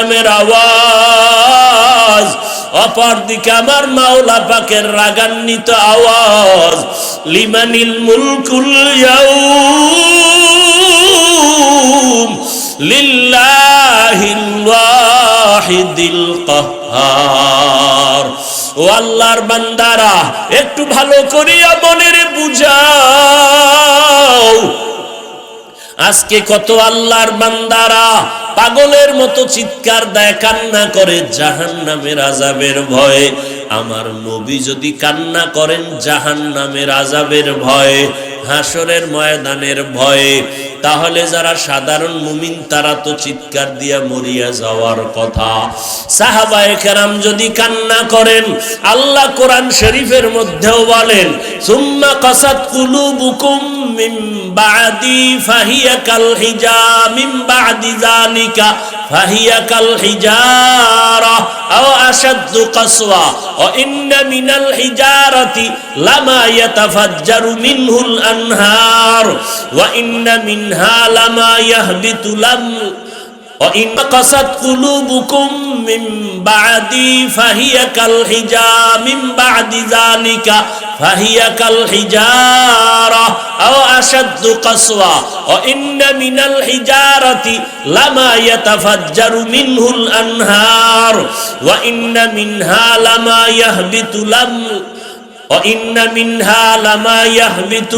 নামের আওয়াজ। অপর দিকে আমার মাওলা পাকের রাগান্বিত আওয়াজ। লিমানিল মুলকুল লিল্লাহিল ওয়াহিদিল কাহ্হার ও আল্লাহর বান্দারা, একটু ভালো করিয়া মনের বুঝাও। আজকে কত আল্লাহর বান্দারা পাগলের মতো চিৎকার দেয়, কান্না করে জাহান নামের আজাবের ভয়ে। আমার নবী যদি কান্না করেন জাহান নামের আজাবের ভয়ে। হাসরের ময়দানের ভয়ে। তাহলে যারা সাধারণ মুমিন, তারা তো চিৎকার দিয়া মরিয়া যাওয়ার কথা। সাহাবায়ে কেরাম যদি কান্না করেন, আল্লাহ কোরআন শরীফের মধ্যেও বলেন, সুম্মা কাসাত কুলুবুকুম মিন বাদি ফাহিয়া কাল হিজা মিন বাদি যালিকা ফাহিয়া কাল হিজারা, আও আশাদ্দু কাসওয়া ওয়া ইন্না মিনাল হিজারাতি লামা ইয়াতাফাজ্জারু মিনহুল আনহার الأنهار وإن منها لما يهبط لم وإن قصت قلوبكم من بعدي فهي كالحجارة من بعد ذلك فهي كالحجارة أو أشد قسوة وإن من الحجارة لما يتفجر منه الأنهار وإن منها لما يهبط لم وإن منها لما يهبط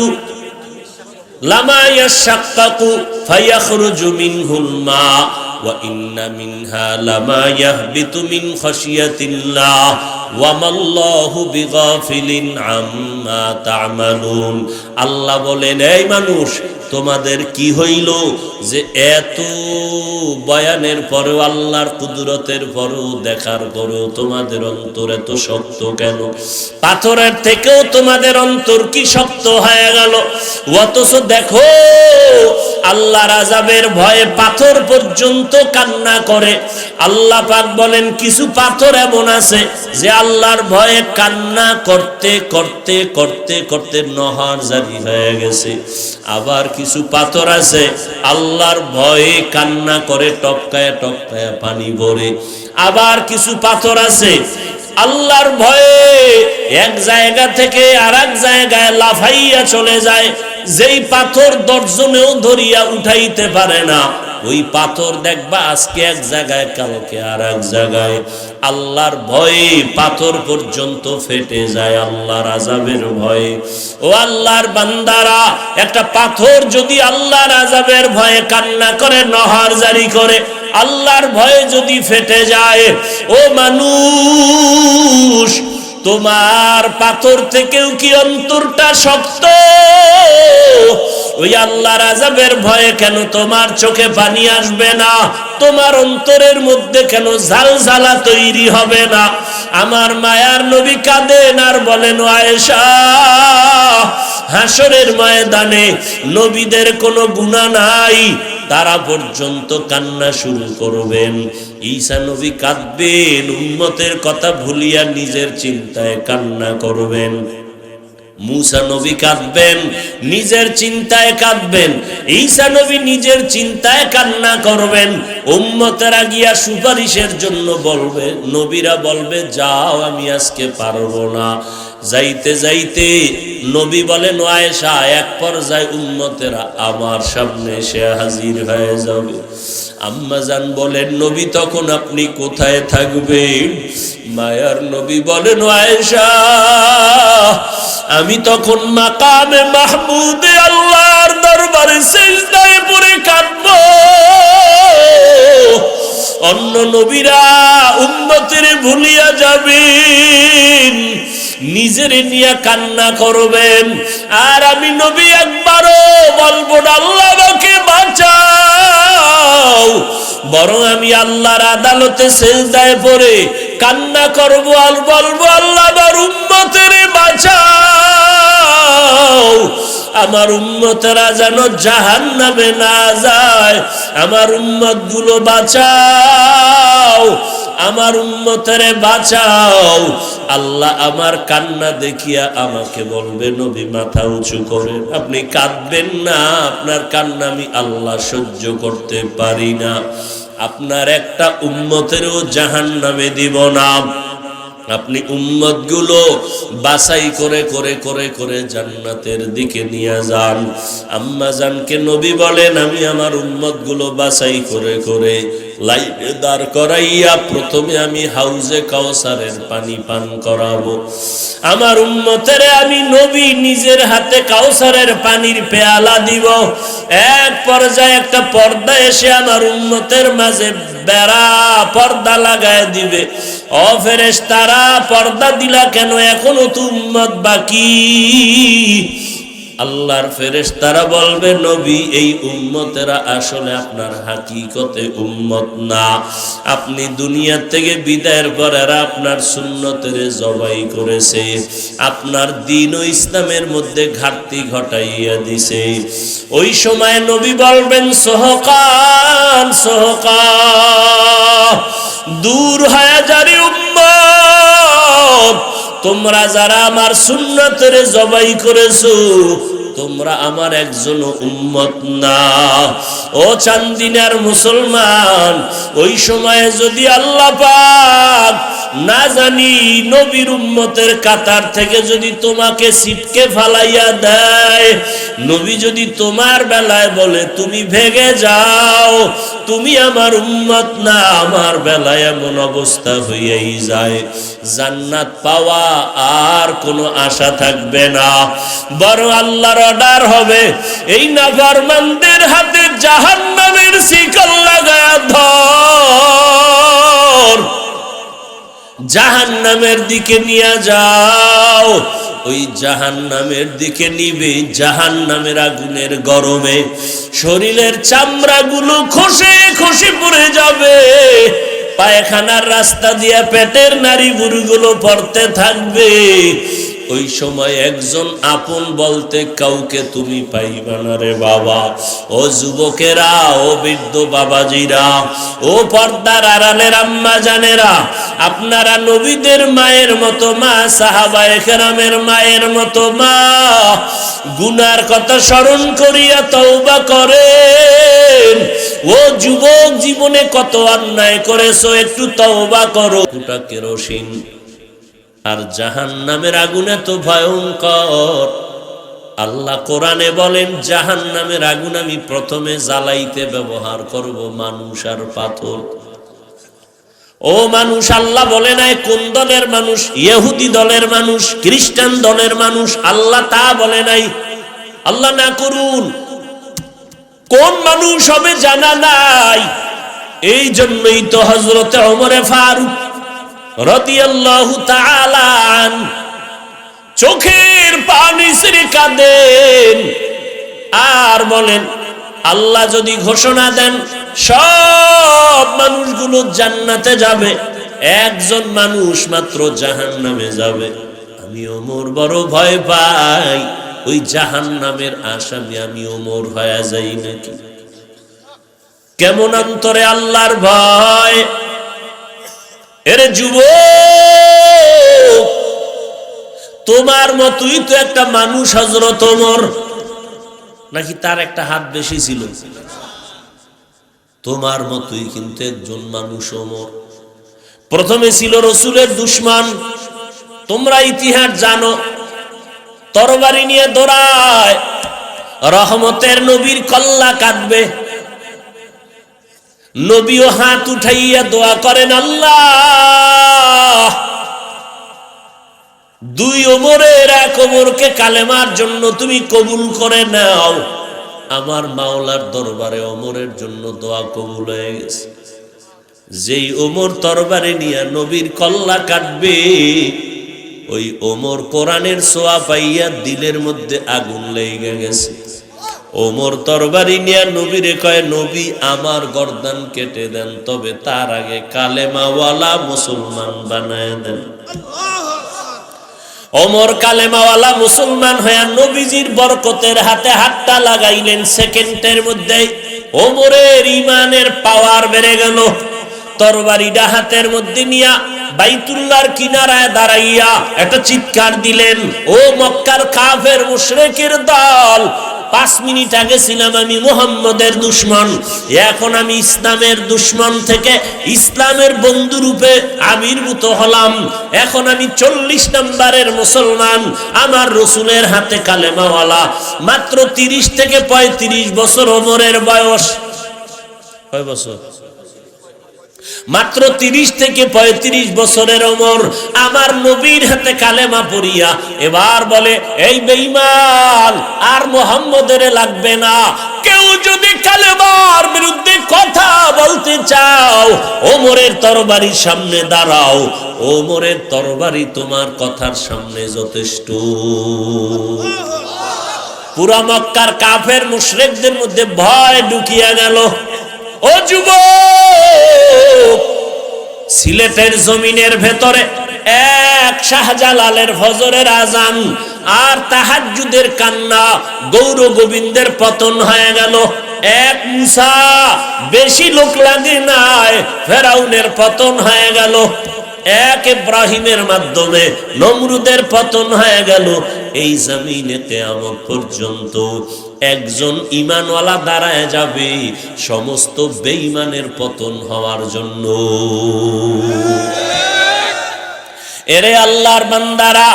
লামায়া সাক্কাকু ফায়াখরুজু মিনহুল মা وإن منها لما يهبط من خشية الله وما الله بغافل عما تعملون আল্লাহ বলেন এই মানুষ তোমাদের কি হইল যে এত বয়ানের পরেও আল্লাহর কুদরতের পরেও দেখার পরেও তোমাদের অন্তর এত শক্ত কেন পাথরের থেকেও তোমাদের অন্তর কি শক্ত হয়ে গেল অথচ দেখো আল্লাহ রাজাবের ভয়ে পাথর পর্যন্ত কান্না করে। আল্লাহ পাক বলেন, কিছু পাথর এমন আছে যে আল্লাহর ভয়ে কান্না করতে করতে করতে করতে নহর জারি হয়ে গেছে। আবার কিছু পাথর আছে, আল্লাহর ভয়ে কান্না করে টপকায় টপকায় পানি ভরে। আবার কিছু পাথর আছে, আল্লাহর ভয়ে এক জায়গা থেকে আর জায়গায় লাফাইয়া চলে যায়। যেই পাথর দর্জনেও ধরিয়া উঠাইতে পারে না। ওই পাথর দেখবা আজকে এক জায়গায়, কালকে আর এক জায়গায়। আল্লাহর ভয়ে পাথর পর্যন্ত ফেটে যায়, আল্লাহর আজাবের ভয়ে। ও আল্লাহর বান্দারা, একটা পাথর যদি আল্লাহর আজাবের ভয়ে কান্না করে, নহর জারি করে, আল্লাহর ভয়ে যদি ফেটে যায়, ও মানুষ তোমার পাথর থেকেও কি অন্তরটা শক্ত? ওই আল্লাহ রাজাবের ভয়ে কেন তোমার চোখে পানি আসবে না? তোমার অন্তরের মধ্যে কেন ঝালঝালা তৈরি হবে না? আমার মায়ার নবী কাঁদেন আর বলেন, আয়েশা, হাসরের ময়দানে নবীদের কোনো গুণা নাই। তারা পর্যন্ত কান্না শুরু করবেন। ঈসা নবী কাঁদবেন উন্মতের কথা ভুলিয়া নিজের চিন্তায় কান্না করবেন। মুসা কাঁদবেন, নিজের চিন্তায় কাঁদবেন। ঈসা নিজের চিন্তায় কান্না করবেন। উম্মতেরা গিয়া সুপারিশের জন্য বলবে, নবীরা বলবে, যাও, আমি আজকে পারব না। যাইতে যাইতে নবী বলেন আয়েশা, এক পর্যায়ে উম্মতেরা আমার সামনে এসে হাজির হয়ে যাবে। আম্মাজান বলেন, নবী তখন আপনি কোথায় থাকবেন? মায়ার নবী বলেন আয়েশা, আমি তখন মাকামে মাহমুদে আল্লাহর দরবারে সেজদায় পড়ে কাঁদব। অন্য নবীরা উম্মতের ভুলিয়া যাবেন। নিজের নিয়ে কান্না করবেন। আর আমি নবী একবারও বলব না, আল্লাহ আমাকে বাঁচাও। বরং আমি আল্লাহর আদালতে সেজদায় পড়ে কান্না করব আর বলব, আল্লাহ আমার উম্মতের বাঁচাও। আমার উম্মতেরা যেন জাহান নামে না যায়, আমার উম্মতগুলো বাঁচাও। আমার উম্মতেরে বাঁচাও। আল্লাহ আমার কান্না দেখিয়া আমাকে বলবে, নবী, মাথা উঁচু করে, আপনি কাঁদবেন না। আপনার কান্না আমি আল্লাহ সহ্য করতে পারি না। আপনার একটা উম্মতেরও জাহান নামে দিব না। আপনি উম্মতগুলো বাছাই করে করে করে করে জান্নাতের দিকে নিয়ে যান। আম্মা জানকে নবী বলেন, আমি আমার উম্মতগুলো বাছাই করে করে লাইনে দাঁড় করাইয়া প্রথমে আমি হাউজে কাউসারের পানি পান করাবো। আমার উম্মতের আমি নবী নিজের হাতে কাউসারের পানির পেয়ালা দিব। এক পর্যায়ে একটা পর্দা এসে আমার উম্মতের মাঝে বেড়া পর্দা লাগায় দিবে। ও তারা পর্দা দিলা কেন? এখনও তো বাকি। আল্লাহর ফেরেশ তারা বলবে, নবী, এই উম্মতেরা আসলে আপনার হাকিকতে উম্মত না। আপনি দুনিয়া থেকে বিদায়ের পর এরা আপনার সুন্নতের জবাই করেছে। আপনার দিন ও ইসলামের মধ্যে ঘাটতি ঘটাইয়া দিছে। ওই সময় নবী বলবেন, সহকান সহকান, দূর হয়ে যারি উম্মত তোমরা যারা আমার সুন্নতের জবাই করেছ, তোমরা আমার একজন উম্মত না। ও চান্দিনার মুসলমান, ওই সময়ে যদি আল্লাহ পাক না জানি নবীর উম্মতের কাতার থেকে যদি তোমাকে সিটকে ফালাইয়া দেয়, নবী যদি তোমার বেলায় বলে, তুমি ভেগে যাও, তুমি আমার উম্মত না, আমার বেলায় এমন অবস্থা হইয়াই যায়। জান্নাত পাওয়া আর কোনো আশা থাকবে না। বড় আল্লাহর অর্ডার হবে, এই নাফরমানদের হাতে জাহান্নামের শিকল লাগায় ধর। জাহান্নামের দিকে নিয়ে যাও। ওই জাহান্নামের দিকে নিবে জাহান্নামের আগুনের গরমে। শরীরের চামড়াগুলো খসে খসে পড়ে যাবে। পায়খানার রাস্তা দিয়ে পেটের নারী বুড়িগুলো পড়তে থাকবে। ওই সময় একজন আপন বলতে কাউকে তুমি পাইবা না রে বাবা। ও যুবকেরা, ও বৃদ্ধ বাবাজিরা, ও পর্দার আড়ালের আম্মা জানেরা, আপনারা নবীদের মায়ের মতো মা, সাহাবায়ে কেরামের মায়ের মতো মা। গুনার কথা স্মরণ করিয়া তওবা করেন। ও যুবক জীবনে কত অন্যায় করেছ, একটু তওবা করো। ওটা কেরোসিন আর জাহান নামের আগুন এত ভয়ঙ্কর। আল্লাহ কোরআনে বলেন জাহান নামের আগুন আমি প্রথমে জ্বালাইতে ব্যবহার করব, মানুষ আর পাথর। ও মানুষ, আল্লাহ বলে নাই, কোন দলের মানুষ? ইহুদি দলের মানুষ, খ্রিস্টান দলের মানুষ? আল্লাহ তা বলে নাই। আল্লাহ না করুন। কোন মানুষ হবে জানা নাই। এই জন্যই তো হজরতে অমরে ফারুক রদিয়াল্লাহু তাআলা চোখের পানি ছেড়ে কাঁদেন। আর বলেন, আল্লাহ যদি ঘোষণা দেন, সব মানুষগুলো জান্নাতে যাবে। একজন মানুষ মাত্র জাহান নামে যাবে। আমি ওমর বড় ভয় পাই। ওই জাহান নামের আসামি আমি ওমর হয়ে যাই নাকি? কেমন অন্তরে আল্লাহর ভয়? এর যুব তোমার মতোই তো একটা মানুষ হজরত নাকি তার একটা হাত বেশি ছিল? তোমার মতোই কিন্তু একজন মানুষ ওমর। প্রথমে ছিল রসুলের দুশ্মন। তোমরা ইতিহাস জানো, তরবারি নিয়ে দৌড়ায়, রহমতের নবীর কল্লা কাটবে। নবীও হাত উঠাইয়া দোয়া করেন, আল্লাহ, দুই ওমরের এক ওমরকে কালেমার জন্য তুমি কবুল করে নাও। আমার মাওলার দরবারে ওমরের জন্য দোয়া কবুল হয়ে গেছে। যেই ওমর তরবারে নিয়ে নবীর কল্লা কাটবে, ওই ওমর কোরআনের সোয়া পাইয়া দিলের মধ্যে আগুন লেগে গেছে। ওমর তরবারি নিয়ে নবীরে কয়, নবী, আমার গর্দান কেটে দেন, তবে তার আগে কালেমাওয়ালা মুসলমান বানায় দেন। ওমর কালেমাওয়ালা মুসলমান হইয়া নবীজির বরকতের হাতে হাতটা লাগাইলেন। সেকেন্ডের মধ্যে ওমরের ইমানের পাওয়ার বেড়ে গেল। তরবারিটা হাতের মধ্যে নিয়া বাইতুল্লার কিনারায় দাঁড়াইয়া একটা চিৎকার দিলেন, ও মক্কার কাফের, মুশরিকের দল পাঁচ মিনিট আগে ছিলাম আমি মোহাম্মদের দুশ্মন। এখন আমি ইসলামের দুশ্মন থেকে ইসলামের বন্ধু রূপে আবির্ভূত হলাম। এখন আমি চল্লিশ নম্বরের মুসলমান, আমার রসুলের হাতে কালেমাওয়ালা। মাত্র তিরিশ থেকে পঁয়ত্রিশ বছর ওমরের বয়স। কয় বছর? মাত্র তিরিশ থেকে পঁয়ত্রিশ বছরের ওমর আমার নবীর হাতে কালেমা পড়িয়া এবার বলে, এই বেঈমান, আর মোহাম্মদের লাগবে না। কেউ যদি কালেমার বিরুদ্ধে কথা বলতে চাও, ওমরের তরবারির সামনে দাঁড়াও। ওমরের তরবারি তোমার কথার সামনে যথেষ্ট। পুরা মক্কার কাফের মুশরিকদের মধ্যে ভয় ঢুকিয়া গেল। সিলেটের জমিনের ভেতরে এক শাহজালালের ফজরের আজান আর তাহাজ্জুদের কান্না গৌর গোবিন্দের পতন হয়ে গেল। এক মুসা বেশি লোক লাগে নাই, ফেরাউনের পতন হয়ে গেল। এক ইব্রাহিমের মাধ্যমে নমরুদের পতন হয়ে গেল। এই জমিনে কেয়ামত পর্যন্ত একজন ইমানওয়ালা দাঁড়ায় যাবে সমস্ত বেঈমানের পতন হওয়ার জন্য। এরে আল্লাহর বান্দারা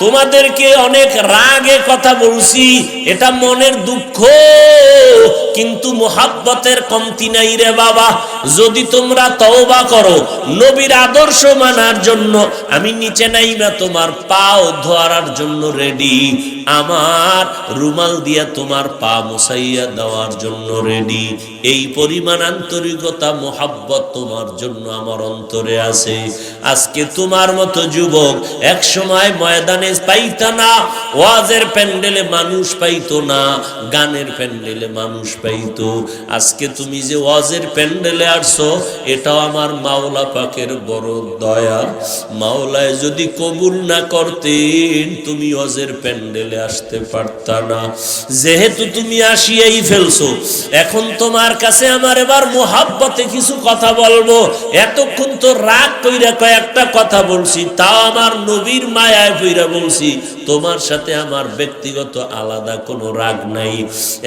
তোমাদেরকে অনেক রাগে কথা বলছি, এটা মনের দুঃখ। কিন্তু মোহাব্বতের কমতি নাই রে বাবা। যদি তোমরা তওবা করো, নবীর আদর্শ মানার জন্য আমি নিচে নাইবা তোমার পাও ধোয়ার জন্য রেডি। আমার রুমাল দিয়া তোমার পা মুসাইয়া দেওয়ার জন্য রেডি। এই পরিমাণ আন্তরিকতা, মোহাব্বত তোমার জন্য আমার অন্তরে আছে। আজকে তোমার মতো যুবক এক সময় ময়দানে পাইতা না, ওয়াজের প্যান্ডেলে মানুষ পাইতো না, গানের প্যান্ডেলে মানুষ পাইতো। আজকে তুমি যে ওয়াজের প্যান্ডেলে আসছো, এটাও আমার মাওলা পাকের বড় দয়া। মাওলায় যদি কবুল না করতেন, তুমি ওয়াজের প্যান্ডেলে আসতে পারতা না। যেহেতু তুমি আসিয়াই ফেলছো, এখন তোমার কাছে আমার এবার মোহাব্বতে কিছু কথা বলব। এতক্ষণ তো রাগ কইরা কয়েকটা কথা বলছি তাও আমার নবীর মায়ায় কইরা বলছি তোমার সাথে আমার ব্যক্তিগত আলাদা কোনো রাগ নাই।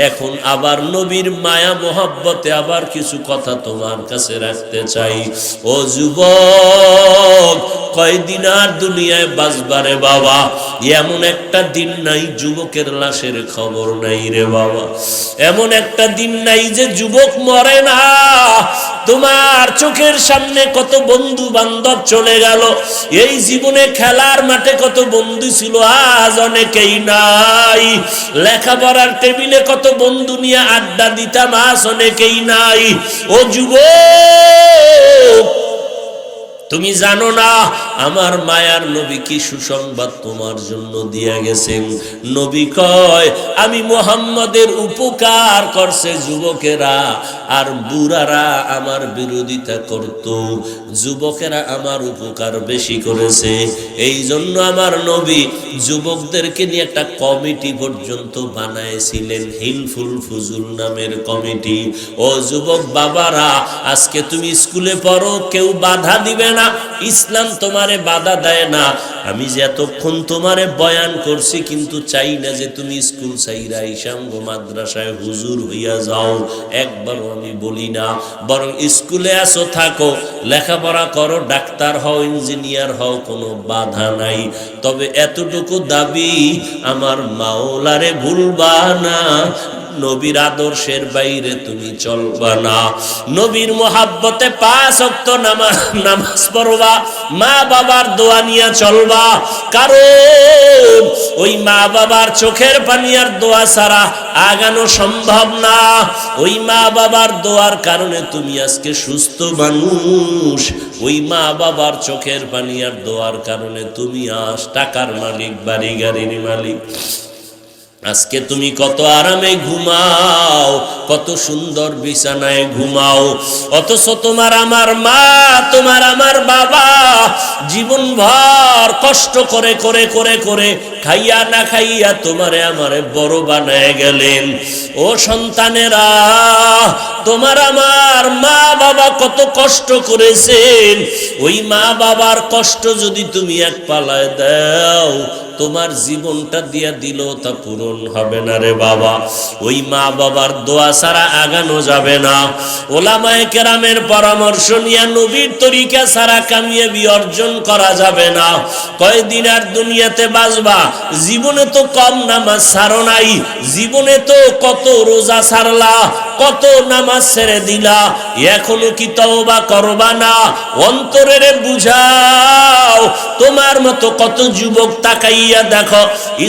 এখন আবার নবীর মায়া মোহাব্বতে আবার কিছু কথা তোমার কাছে রাখতে চাই। ও যুবক, কয়দিন আর দুনিয়ায় বাজবারে বাবা? এমন একটা দিন নাই, যুবকের লাশের খবর নাই রে বাবা। এমন একটা দিন নাই যে যুবক মরে না। তোমার চোখের সামনে কত বন্ধু বান্ধব চলে গেল। এই জীবনে খেলার মাঠে কত বন্ধু ছিল আজ অনেকেই নাই। লেখাপড়ার টেবিলে কত বন্ধু নিয়ে আড্ডা দিতাম, আজ অনেকেই নাই। ও যুবক তুমি জানো না, আমার মায়ার নবী কি সুসংবাদ তোমার জন্য দিয়া গেছেন? নবী কয়, আমি মোহাম্মদের উপকার করছে যুবকেরা, আর বুড়ারা আমার বিরোধিতা করত। যুবকেরা আমার উপকার বেশি করেছে। এই জন্য আমার নবী যুবকদেরকে নিয়ে একটা কমিটি পর্যন্ত বানাইছিলেন হিলফুল ফুজুল নামের কমিটি। ও যুবক বাবারা, আজকে তুমি স্কুলে পড়ো, কেউ বাধা দিবে না, ইসলাম তোমারে বাধা দেয় না। আমি যে এতক্ষণ তোমারে বয়ান করছি, কিন্তু চাই না যে তুমি স্কুল চাইরা ইসাঙ্গ মাদ্রাসায় হুজুর হইয়া যাও। একবারও আমি বলি না, বরং স্কুলে আসো থাকো। লেখাপড়া করো, ডাক্তার হও, ইঞ্জিনিয়ার হও, কোনো বাধা নাই। তবে এতটুকু দাবি আমার মাওলারে ভুলবা না। নবীর আদর্শের বাইরে তুমি চলবা না। নবীর মোহাব্বতে পাঁচ অক্ত নামাজ নামাজ পড়বা, মা বাবার দোয়া নিয়ে চলবা। কারণ ওই মা বাবার চোখের পানি আর দোয়া ছাড়া আগানো সম্ভব না। ওই মা বাবার দোয়ার কারণে তুমি আজকে সুস্থ মানুষ। ওই মা বাবার চোখের পানি আর দোয়ার কারণে তুমি আজ টাকার মালিক বাড়ি গাড়ির মালিক। আজকে তুমি কত আরামে ঘুমাও, কত সুন্দর বিছানায় ঘুমাও। অথচ তোমার আমার মা, তোমার আমার বাবা জীবন ভর কষ্ট করে করে করে করে খাইয়া না খাইয়া তোমারে আমারে বড় বানায় গেলেন। ও সন্তানেরা, তোমার আমার মা বাবা কত কষ্ট করেছেন। ওই মা বাবার কষ্ট যদি তুমি এক পালায় দাও তোমার জীবনটা দিয়া দিল তা পূরণ হবে না রে বাবা। ওই মা বাবার দোয়া ছাড়া আগানো যাবে না। ওলামায়ে কেরামের পরামর্শ নিয়ে নবীর তরিকা ছাড়া কামিয়াবি অর্জন করা যাবে না। কয়দিন আর দুনিয়াতে বাঁচবা? জীবনে তো কম নামাজ ছাড়ো নাই। জীবনে তো কত রোজা ছাড়লা, কত নামাজ ছেড়ে দিলা। এখনও কি তওবা করবা না? অন্তরের বুঝাও, তোমার মতো কত যুবক তাকাইয়া দেখো,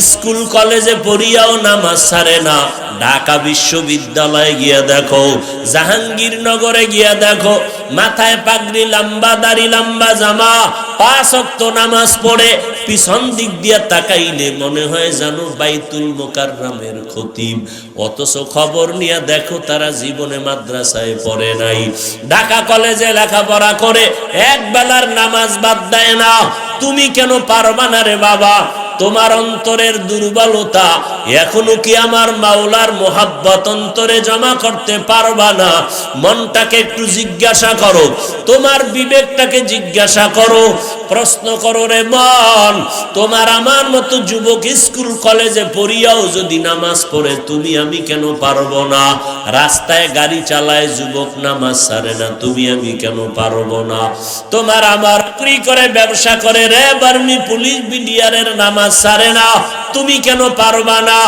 স্কুল কলেজে পড়িয়াও নামাজ ছাড়ে না। ঢাকা বিশ্ববিদ্যালয়ে গিয়া দেখো, জাহাঙ্গীরনগরে গিয়া দেখো, মাথায় পাগড়ি লম্বা, দাড়ি লম্বা জামা, পাঁচ অক্ত নামাজ পড়ে, পিছন দিক দিয়া তাকাইলে মনে হয় জানো বাইতুল মোকাররামের খতিব। অথচ খবর নিয়ে দেখো তারা জীবনে মাদ্রাসায় পড়ে নাই। ঢাকা কলেজে লেখাপড়া করে এক বেলার নামাজ বাদ দেয় না। তুমি কেন পারবা না রে বাবা? তোমার অন্তরের দুর্বলতা এখনও কি আমার মাওলার মোহাব্বত অন্তরে জমা করতে পারবা না? মনটাকে একটু জিজ্ঞাসা করো, তোমার বিবেকটাকে জিজ্ঞাসা করো। প্রশ্ন করো রে মন, তোমার আমার মতো যুবক স্কুল কলেজে পড়িয়াও যদি নামাজ পড়ে, তুমি আমি কেন পারব না? রাস্তায় গাড়ি চালায় যুবক নামাজ সারে না, তুমি আমি কেন পারব না? তোমার আমার করে, ব্যবসা করে রে, বার্মি পুলিশ বিডিআরের নামাজ সারে না, তুমি কেন পারবা না?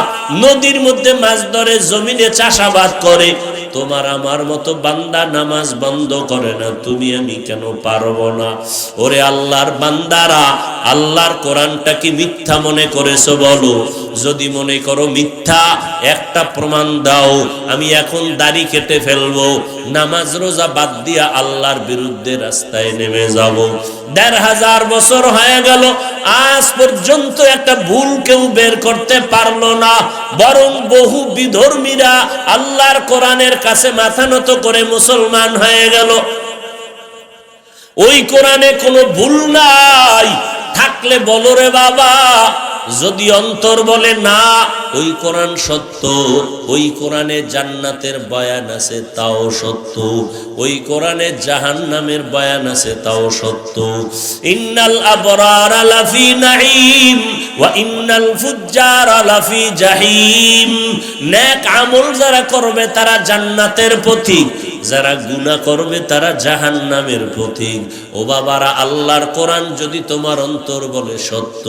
নদীর মধ্যে মাছ ধরে, জমিনে চাষাবাদ করে। তোমার আমার মতো বান্দা নামাজ বন্ধ করে না, তুমি আমি কেন পারব না? ওরে আল্লাহর বান্দারা, আল্লাহর কোরআনটা কি মিথ্যা মনে করেছ বলো? যদি মনে করো মিথ্যা, একটা প্রমাণ দাও, আমি এখন দাড়ি কেটে ফেলব। নামাজ রোজা বাদ দিয়া আল্লাহর বিরুদ্ধে রাস্তায় নেমে যাব। দেড় হাজার বছর হয়ে গেল, আজ পর্যন্ত একটা ভুল কেউ বের করতে পারল না। বরং বহু বিধর্মীরা আল্লাহর কোরআনের কাছে মাথা নত করে মুসলমান হয়ে গেল। ওই কোরআনে কোনো ভুল নাই। থাকলে বলো রে বাবা যদি অন্তর বলে না, ওই কোরআন সত্য, ওই কোরআনে জান্নাতের বয়ান আছে তাও সত্য, ওই কোরআনে জাহান্নামের বয়ান আছে তাও সত্য। ইন্নাল আবরার লাফি নাঈম, ওয়া ইন্নাল ফুজ্জার আলাফি জাহিম। নেক আমল যারা করবে তারা জান্নাতের পথিক। যারা গুনাহ করবে তারা জাহান্নামের প্রতীক। ও বাবারা, আল্লাহর কোরআন যদি তোমার অন্তর বলে সত্য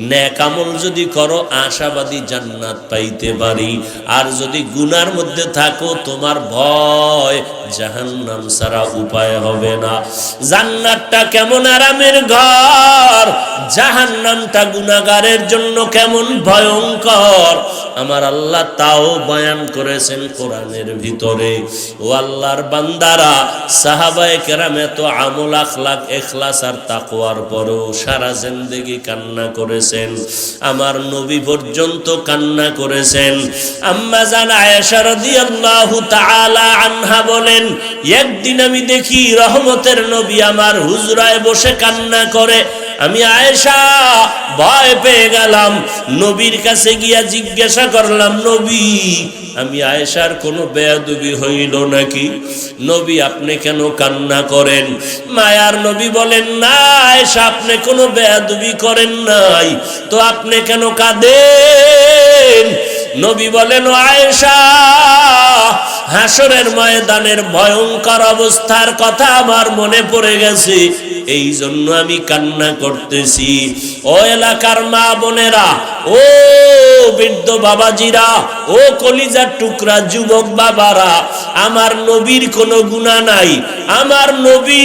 ন্যাকামল যদি করো, আশাবাদী জান্নাত পাইতে পারি। আর যদি গুনার মধ্যে থাকো, তোমার ভয় জাহান্নাম ছাড়া উপায় হবে না। জান্নাতটা কেমন আরামের ঘর, জাহান্নামটা গুনাহগারের জন্য কেমন ভয়ঙ্কর। আমার আল্লাহ তাও বয়ান করেছেন কোরআনের ভিতরে। ও আল্লাহর বান্দারা সাহাবায়ে কেরাম এত আমল আখলাক, এখলাস আর তাকওয়ার পরেও সারা জিন্দেগি কান্না করেছেন। আমার নবী পর্যন্ত কান্না করেছেন। আম্মা জান আয়েশা রাদিয়াল্লাহু তাআলা আনহা বলেন, একদিন আমি দেখি রহমতের নবী আমার হুজরায় বসে কান্না করে আমি আয়েশা, ভয় পেয়ে গেলাম। নবীর কাছে গিয়া জিজ্ঞাসা করলাম, নবী, আমি আয়েশার কোনো বেয়াদুবি হইল নাকি? নবী, আপনি কেন কান্না করেন? মায়ার নবী বলেন, না, আয়েশা, আপনি কোনো বেয়াদুবি করেন নাই। তো আপনি কেন কাঁদেন? নবী বলেন, আয়েশা, হাসরের ময়দানের ভয়ঙ্কর অবস্থার কথা আমার মনে পড়ে গেছে। এই জন্য আমি কান্না করতেছি। ও এলাকার মা বোনেরা, ও বৃদ্ধ বাবাজিরা, ও কলিজার টুকরা যুবক বাবারা, আমার নবীর কোনো গুণা নাই। আমার নবী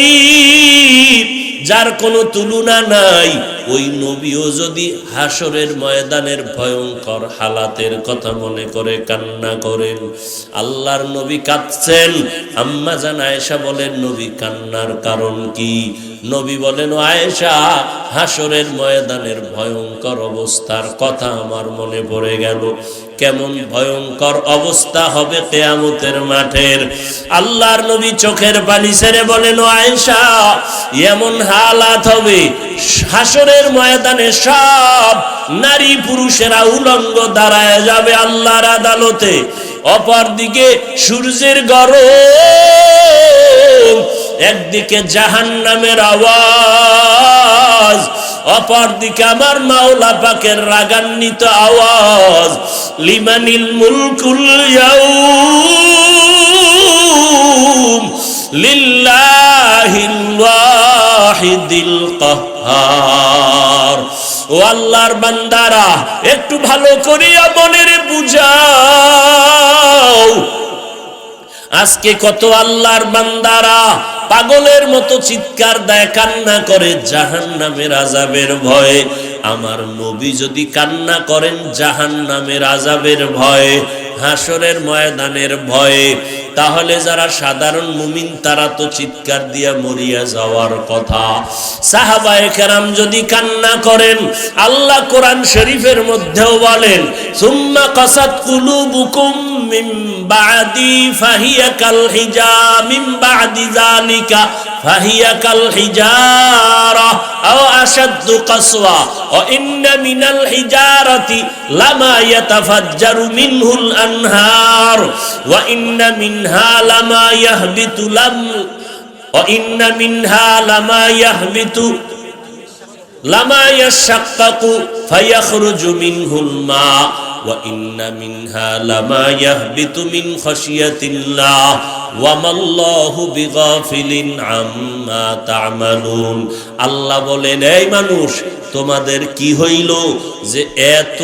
যার কোনো তুলনা নাই, ওই নবীও যদি হাসরের ময়দানের ভয়ঙ্কর হালাতের কথা মনে করে কান্না করেন, আল্লাহর নবী কাঁদছেন, আম্মা জান আয়েশা বলেন, নবী, কান্নার কারণ কি? নবী বলেন, আয়েশা হাসরের ময়দানের ভয়ঙ্কর অবস্থার কথা আমার মনে পড়ে গেল। কেমন ভয়ঙ্কর অবস্থা হবে কেয়ামতের মাঠের। আল্লাহর নবী চোখের পানি ছেড়ে বলেন, আয়েশা, এমন হালাত হবে হাসরের ময়দানে সব নারী পুরুষেরা উলঙ্গ দাঁড়ায় যাবে আল্লাহর আদালতে। অপরদিকে সূর্যের গরম একদিকে জাহান নামের আওয়াজ, অপরদিকে আমার মাওলা পাকের রাগান্বিত আওয়াজ। লিমানিল মুলকুল লিল্লাহিল কাহ্হার ও আল্লাহর বান্দারা, একটু ভালো করিয়া মনের বুঝাও। আজকে কত আল্লাহর বান্দারা পাগলের মতো চিৎকার দেয়, কান্না করে জাহান নামের আজাবের ভয়ে। আমার নবী যদি কান্না করেন জাহান নামের আজাবের ভয়ে হাসরের ময়দানের ভয়ে। তাহলে যারা সাধারণ মুমিন, তারা তো চিৎকার দিয়া মরিয়া যাওয়ার কথা। সাহাবায়ে কেরাম যদি কান্না করেন, আল্লাহ কোরআন শরীফের মধ্যেও বলেন, সুম্মা কাসাত কুলুবুকুম মিন বাদি, ফাহিয়া কাল হিজা মিন বাদি যালিকা ফাহিয়া কাল হিজারা, আও আশাদ্দু কাসওয়া, ওয়া ইন্না মিনাল হিজারাতি লামা ইয়াতাফাজ্জারু মিনহুল আনহার, ওয়া ইন্না মিনহা লামা ইয়াহবিতু লাম, ওয়া ইন্না মিনহা লামা ইয়াহবিতু, লামা ইয়াশাক্কাকু ফায়াখরুজু মিনহুল মা وإن منها لما يهبط من خشية الله وما الله بغافل عما تعملون আল্লাহ বলেন এই মানুষ তোমাদের কি হইল যে এত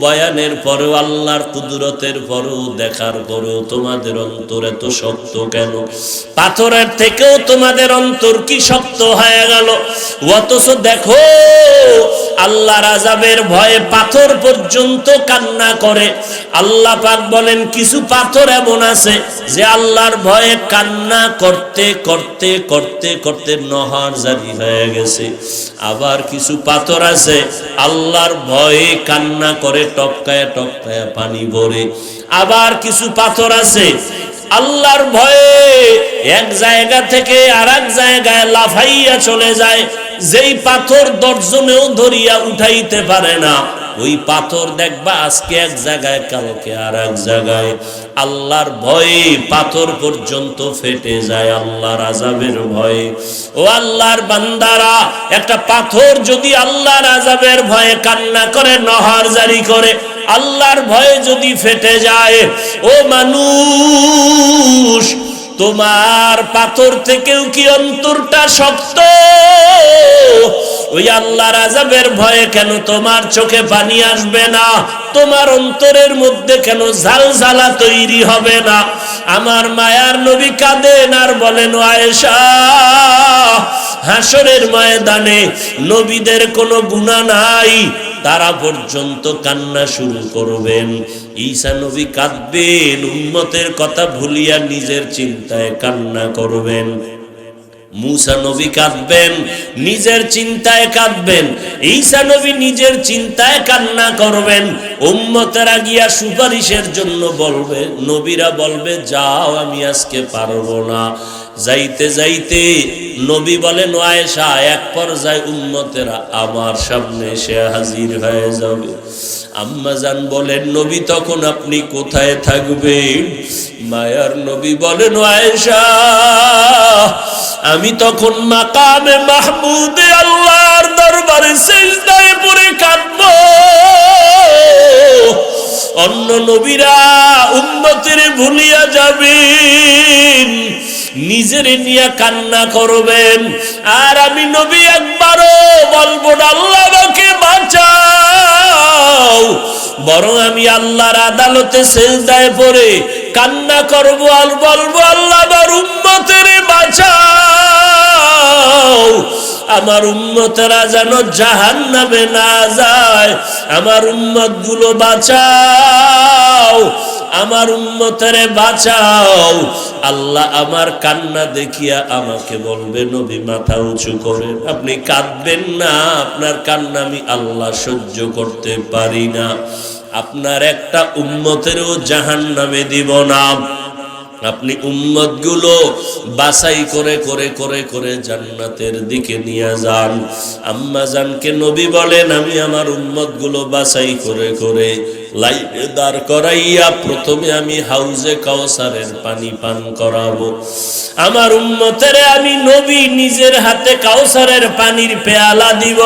বয়ানের পরেও আল্লাহর কুদরতের পরেও দেখার পরেও তোমাদের অন্তর এত শক্ত কেন পাথরের থেকেও তোমাদের অন্তর কি শক্ত হয়ে গেল অথচ দেখো আল্লাহর আজাবের ভয়ে পাথর পর্যন্ত কান্না করে। আল্লাহ পাক বলেন, কিছু পাথর এমন আছে যে আল্লাহর ভয়ে কান্না করতে করতে করতে করতে নহর জারি হয়ে গেছে। আবার কিছু পাথর আছে, আল্লাহর ভয়ে কান্না করে টপকায় টপকায় পানি ভরে। আবার কিছু পাথর আছে, আল্লাহর ভয়ে এক জায়গা থেকে আর জায়গায় লাফাইয়া চলে যায়। যেই পাথর দর্জনেও ধরিয়া উঠাইতে পারে না, ওই পাথর দেখবা আজকে এক জায়গায়, কালকে আর এক জায়গায়। আল্লাহর ভয়ে পাথর পর্যন্ত ফেটে যায়, আল্লাহর আজাবের ভয়ে। ও আল্লাহর বান্দারা, একটা পাথর যদি আল্লাহর আজাবের ভয়ে কান্না করে, নহর জারি করে, আল্লাহর ভয়ে যদি ফেটে যায়, ও মানুষ তোমার পাথর থেকেও কি অন্তরটা শক্ত? ওই আল্লাহ রাজাবের ভয়ে কেন তোমার চোখে পানি আসবে না? তোমার অন্তরের মধ্যে কেন ঝালঝালা তৈরি হবে না? আমার মায়ার নবী কাঁদেন আর বলেন, আয়েশা হাসরের ময়দানে নবীদের কোনো গুণা নাই। তারা পর্যন্ত কান্না শুরু করবেন। ঈসা নবী কাঁদবেন, উম্মতের কথা ভুলিয়া নিজের চিন্তায় কান্না করবেন। মুসা কাঁদবেন, নিজের চিন্তায় কাঁদবেন। নিজের চিন্তায় কান্না করবেন। উম্মতেরা সুপারিশের জন্য বলবে, নবীরা বলবে, যাও, আমি আজকে পারব না। যাইতে যাইতে নবী বলেন, আয়েশা, এক পর্যায়ে উম্মতেরা আমার সামনে সে হাজির হয়ে যাবে। আম্মাজান বলেন, নবী তখন আপনি কোথায় থাকবেন? মায়ার নবী বলেন, আয়েশা, আমি তখন মাকামে মাহমুদে আল্লাহর দরবারে সেজদায় পড়ে কাঁদব। অন্য নবীরা উম্মতের ভুলিয়া যাবেন। নিজের নিয়ে কান্না করবেন। আর আমি নবী একবারও বলব আল্লাহ আমাকে বাঁচাও। বরং আমি আল্লাহর আদালতে সেজদায় পড়ে কান্না করব, আর বলব, আল্লাহ আমার উম্মতের বাঁচাও। আমার উম্মতেরা যেন জাহান নামে না যায়, আমার উম্মতগুলো বাঁচাও, আমার উম্মতেরে বাঁচাও। আল্লাহ আমার কান্না দেখিয়া আমাকে বলবে, নবী, মাথা উঁচু করে, আপনি কাঁদবেন না, আপনার কান্না আমি আল্লাহ সহ্য করতে পারি না। আপনার একটা উম্মতেরও জাহান নামে দিব না। আপনি উম্মতগুলো বাছাই করে করে করে করে জান্নাতের দিকে নিয়ে যান। আম্মা জানকে নবী বলেন, আমি আমার উম্মতগুলো বাছাই করে করে লাইনে দাঁড় করাইয়া প্রথমে আমি হাউজে কাউসারের পানি পান করাবো। আমার উম্মতের আমি নবী নিজের হাতে কাউসারের পানির পেয়ালা দিব।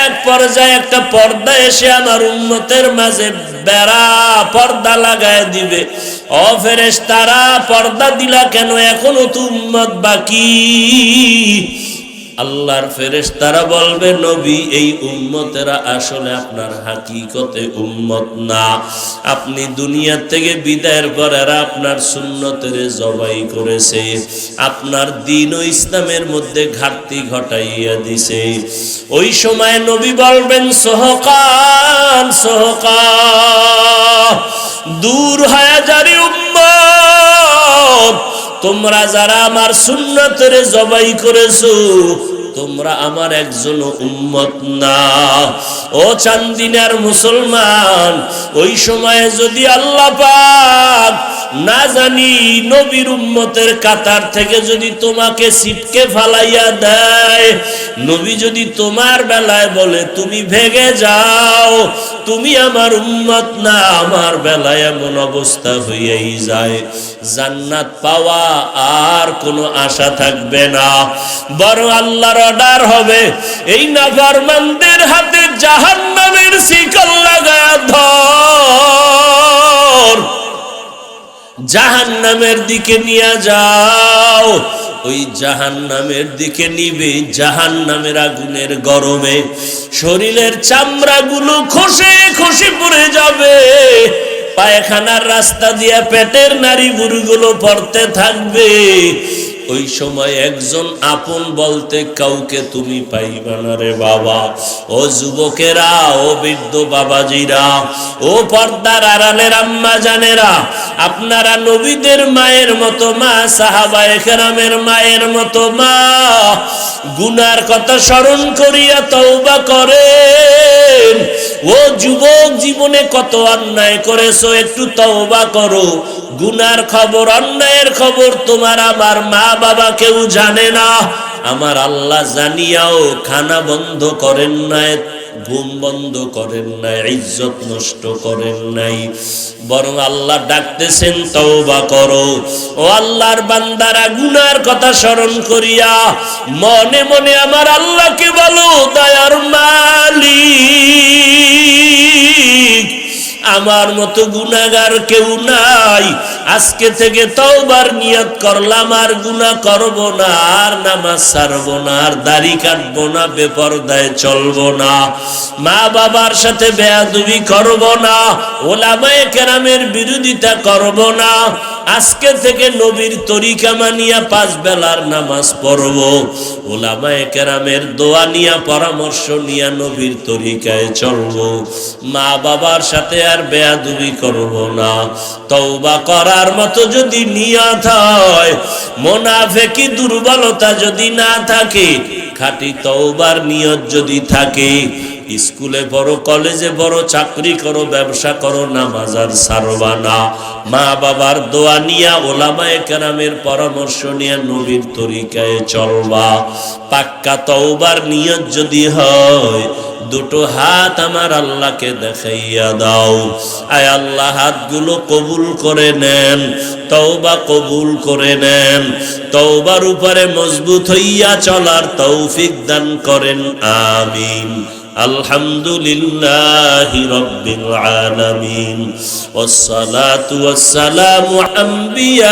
এক পর্যায়ে একটা পর্দা এসে আমার উম্মতের মাঝে বেড়া পর্দা লাগায় দিবে। অফেরেশ তারা পর্দা দিলা কেন? এখনও তো উম্মত বাকি। আল্লাহর ফেরেশ তারা বলবে, নবী, এই উম্মতেরা আসলে আপনার হাকিকতে উম্মত না। আপনি দুনিয়া থেকে বিদায়ের পর এরা আপনার সুন্নতের জবাই করেছে। আপনার দিন ও ইসলামের মধ্যে ঘাটতি ঘটাইয়া দিছে। ওই সময় নবী বলবেন, সহকান সহকান, দূর হয়ে যারি উম্মত। তোমরা যারা আমার সুন্নতের জবাই করেছ তোমরা আমার একজন উম্মত না। ও চান্দিনার মুসলমান, ওই সময়ে যদি আল্লাহ পাক না জানি নবীর উম্মতের কাতার থেকে যদি তোমাকে সিটকে ফালাইয়া দেয়, নবী যদি তোমার বেলায় বলে, তুমি ভেগে যাও, তুমি আমার উম্মত না, আমার বেলায় এমন অবস্থা হইয়াই যায়। জান্নাত পাওয়া আর কোনো আশা থাকবে না। বড় আল্লাহর অর্ডার হবে। এই নাফরমানদের হাতে জাহান্নামের শিকল লাগায় ধর। জাহান নামের দিকে নিয়ে যাও। ওই জাহান নামের দিকে নিবে জাহান নামের আগুনের গরমে। শরীরের চামড়াগুলো খসে খসে পড়ে যাবে। পায়খানার রাস্তা দিয়ে পেটের নারী বুড়িগুলো পড়তে থাকবে। ওই সময় একজন আপন বলতে কাউকে তুমি পাইবা না রে বাবা। ও যুবকেরা, ও বৃদ্ধ বাবাজিরা, ও পর্দার আড়ালের আম্মা জানেরা, আপনারা নবীদের মায়ের মতো মা সাহাবা একরামের মায়ের মতো মা। গুনার কথা স্মরণ করিয়া তওবা করেন। ও যুবক জীবনে কত অন্যায় করেছ, একটু তওবা করো। গুনার খবর, অন্যায়ের খবর তোমার আমার মা বাবা কেউ জানে না। আমার আল্লাহ জানিয়াও খানা বন্ধ করেন নাই, ঘুম বন্ধ করেন নাই, ইজ্জত নষ্ট করেন নাই। বরং আল্লাহ ডাকতেছেন, তওবা করো। ও আল্লাহর বান্দারা, গুনার কথা স্মরণ করিয়া, মনে মনে আমার আল্লাহকে বলো, দয়ার মালিক আমার মতো গুনাগার কেউ নাই। আজকে থেকে তওবার নিয়ত করলাম, আর গুনা করব না, আর নামাজ সারবো না, আর দাড়ি কাটবো না, বেপরদায় চলবো না। মা বাবার সাথে বেয়াদুবি করব না, ওলামায়ে কেরামের বিরোধিতা করব না। আজকে থেকে নবীর তরিকা মানিয়া পাঁচ বেলার নামাজ পড়ব। ওলামায়ে কেরামের দোয়া নিয়া, পরামর্শ নিয়া নবীর তরিকায় চলব। মা বাবার সাথে আর বেয়াদুবি করব না। তওবা করার মতো যদি নিয়ত হয়, মোনাফেকি দুর্বলতা যদি না থাকে, খাঁটি তওবার নিয়ত যদি থাকে স্কুলে বড়, কলেজে বড়, চাকরি করো, ব্যবসা করো, নামাজ আর সারবা না। মা বাবার দোয়া নিয়া ওলামায়ে কেরামের পরামর্শ নিয়ে নবীর তরিকায় চলবা। পাক্কা তওবার নিয়ত যদি হয়, দুটো হাত আমার আল্লাহকে দেখাইয়া দাও। আয় আল্লাহ, হাতগুলো কবুল করে নেন, তওবা কবুল করে নেন। তওবার উপরে মজবুত হইয়া চলার তৌফিক দান করেন, আমিন। الحمد لله رب العالمين والصلاة والسلام أنبياء